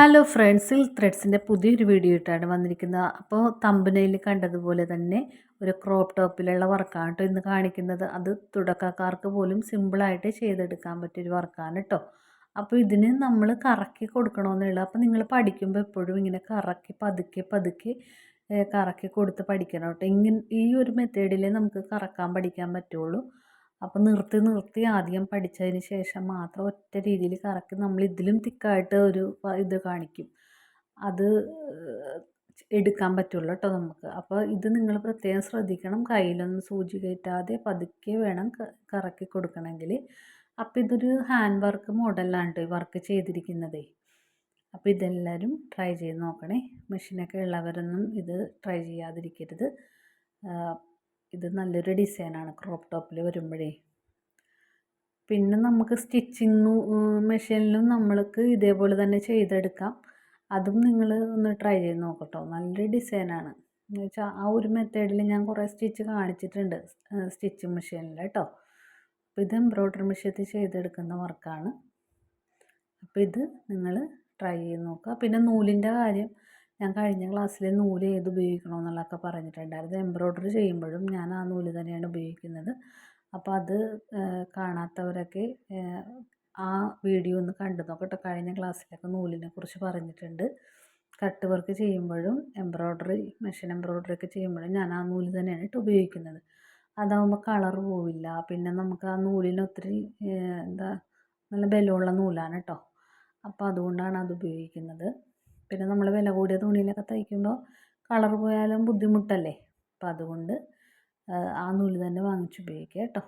Hello friends ത്രെഡ്സിന്റെ പുതിയൊരു video ഇട്ടാണ് വന്നിരിക്കുന്നത്. അപ്പോൾ തമ്പനയിൽ കണ്ടതുപോലെ തന്നെ ഒരു ക്രോപ്പ് ടോപ്പിലുള്ള വർക്കാണ് കേട്ടോ ഇന്ന് കാണിക്കുന്നത്. അത് തുടക്കക്കാർക്ക് പോലും സിമ്പിളായിട്ട് ചെയ്തെടുക്കാൻ പറ്റിയൊരു വർക്കാണ് കേട്ടോ അപ്പോൾ ഇതിന് നമ്മൾ കറക്കി കൊടുക്കണമെന്നുള്ളത് അപ്പോൾ നിങ്ങൾ പഠിക്കുമ്പോൾ എപ്പോഴും ഇങ്ങനെ കറക്കി പതുക്കെ പതുക്കെ കറക്കി കൊടുത്ത് പഠിക്കണം കേട്ടോ ഇങ്ങനെ ഈ ഒരു മെത്തേഡിലേ നമുക്ക് കറക്കാൻ പഠിക്കാൻ പറ്റുള്ളൂ. അപ്പോൾ നിർത്തി നിർത്തി ആദ്യം പഠിച്ചതിന് ശേഷം മാത്രം ഒറ്റ രീതിയിൽ കറക്കി നമ്മൾ ഇതിലും തിക്കായിട്ട് ഒരു ഇത് കാണിക്കും. അത് എടുക്കാൻ പറ്റുള്ളൂ കേട്ടോ നമുക്ക്. അപ്പോൾ ഇത് നിങ്ങൾ പ്രത്യേകം ശ്രദ്ധിക്കണം. കയ്യിലൊന്നും സൂചി കയറ്റാതെ പതുക്കെ വേണം കറക്കി കൊടുക്കണമെങ്കിൽ. അപ്പോൾ ഇതൊരു ഹാൻഡ് വർക്ക് മോഡലാണ് കേട്ടോ വർക്ക് ചെയ്തിരിക്കുന്നതേ. അപ്പോൾ ഇതെല്ലാവരും ട്രൈ ചെയ്ത് നോക്കണേ. മെഷീനൊക്കെ ഉള്ളവരൊന്നും ഇത് ട്രൈ ചെയ്യാതിരിക്കരുത്. ഇത് നല്ലൊരു ഡിസൈനാണ്. ക്രോപ്പ് ടോപ്പിൽ വരുമ്പോഴേ. പിന്നെ നമുക്ക് സ്റ്റിച്ചിങ് മെഷീനിലും നമ്മൾക്ക് ഇതേപോലെ തന്നെ ചെയ്തെടുക്കാം. അതും നിങ്ങൾ ഒന്ന് ട്രൈ ചെയ്ത് നോക്കട്ടോ. നല്ലൊരു ഡിസൈനാണ്. എന്ന് വെച്ചാൽ ആ ഒരു മെത്തേഡിൽ ഞാൻ കുറേ സ്റ്റിച്ച് കാണിച്ചിട്ടുണ്ട് സ്റ്റിച്ചിങ് മെഷീനിൽ കേട്ടോ അപ്പോൾ ഇത് എംബ്രോയ്ഡറി മെഷീനിൽ ചെയ്തെടുക്കുന്ന വർക്കാണ് അപ്പോൾ ഇത് നിങ്ങൾ ട്രൈ ചെയ്ത് നോക്കുക. പിന്നെ നൂലിന്റെ കാര്യം. ഞാൻ കഴിഞ്ഞ ക്ലാസ്സിൽ നൂൽ ഏത് ഉപയോഗിക്കണമെന്നുള്ളതൊക്കെ പറഞ്ഞിട്ടുണ്ടായിരുന്നു. എംബ്രോയ്ഡറി ചെയ്യുമ്പോഴും ഞാൻ ആ നൂൽ തന്നെയാണ് ഉപയോഗിക്കുന്നത്. അപ്പോൾ അത് കാണാത്തവരൊക്കെ ആ വീഡിയോ ഒന്ന് കണ്ടു നോക്കട്ടെ. കഴിഞ്ഞ ക്ലാസ്സിലൊക്കെ നൂലിനെ കുറിച്ച് പറഞ്ഞിട്ടുണ്ട്. കട്ട് വർക്ക് ചെയ്യുമ്പോഴും എംബ്രോയ്ഡറി മെഷീൻ എംബ്രോയ്ഡറി ഒക്കെ ചെയ്യുമ്പോഴും ഞാൻ ആ നൂൽ തന്നെയാണ് കേട്ടോ ഉപയോഗിക്കുന്നത്. അതാകുമ്പോൾ കളർ പോവില്ല. പിന്നെ നമുക്ക് ആ നൂലിന് ഒത്തിരി എന്താ നല്ല ബലമുള്ള നൂലാണ് കേട്ടോ അപ്പോൾ അതുകൊണ്ടാണ് അത് ഉപയോഗിക്കുന്നത്. പിന്നെ നമ്മൾ വില കൂടിയ തുണിയിലൊക്കെ തയ്ക്കുമ്പോൾ കളർ പോയാലും ബുദ്ധിമുട്ടല്ലേ? അപ്പം അതുകൊണ്ട് ആ നൂൽ തന്നെ വാങ്ങിച്ച് ഉപയോഗിക്കുക കേട്ടോ.